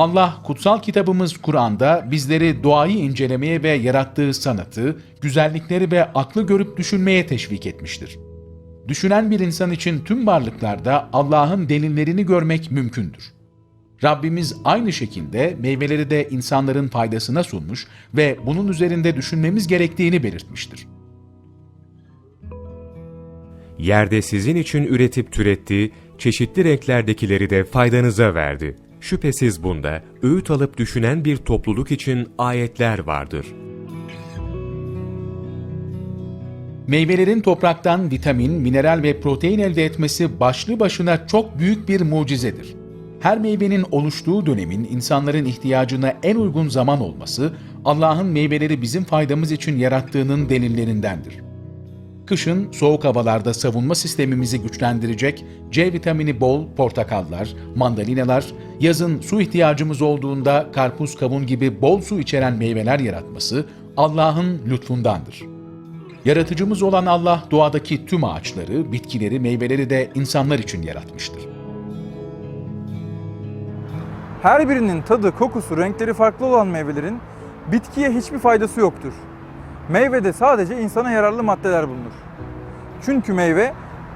Allah kutsal kitabımız Kur'an'da bizleri doğayı incelemeye ve yarattığı sanatı, güzellikleri ve aklı görüp düşünmeye teşvik etmiştir. Düşünen bir insan için tüm varlıklarda Allah'ın delillerini görmek mümkündür. Rabbimiz aynı şekilde meyveleri de insanların faydasına sunmuş ve bunun üzerinde düşünmemiz gerektiğini belirtmiştir. Yerde sizin için üretip türettiği çeşitli renklerdekileri de faydanıza verdi. Şüphesiz bunda öğüt alıp düşünen bir topluluk için ayetler vardır. Meyvelerin topraktan vitamin, mineral ve protein elde etmesi başlı başına çok büyük bir mucizedir. Her meyvenin oluştuğu dönemin insanların ihtiyacına en uygun zaman olması, Allah'ın meyveleri bizim faydamız için yarattığının delillerindendir. Kışın soğuk havalarda savunma sistemimizi güçlendirecek C vitamini bol portakallar, mandalinalar, yazın su ihtiyacımız olduğunda karpuz, kavun gibi bol su içeren meyveler yaratması Allah'ın lütfundandır. Yaratıcımız olan Allah doğadaki tüm ağaçları, bitkileri, meyveleri de insanlar için yaratmıştır. Her birinin tadı, kokusu, renkleri farklı olan meyvelerin bitkiye hiçbir faydası yoktur. Meyvede sadece insana yararlı maddeler bulunur. Çünkü meyve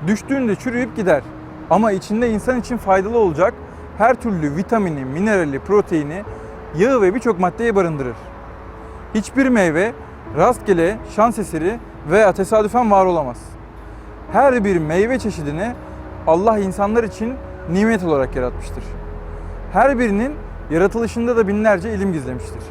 düştüğünde çürüyüp gider. Ama içinde insan için faydalı olacak her türlü vitamini, minerali, proteini, yağı ve birçok maddeyi barındırır. Hiçbir meyve rastgele, şans eseri veya tesadüfen var olamaz. Her bir meyve çeşidini Allah insanlar için nimet olarak yaratmıştır. Her birinin yaratılışında da binlerce ilim gizlemiştir.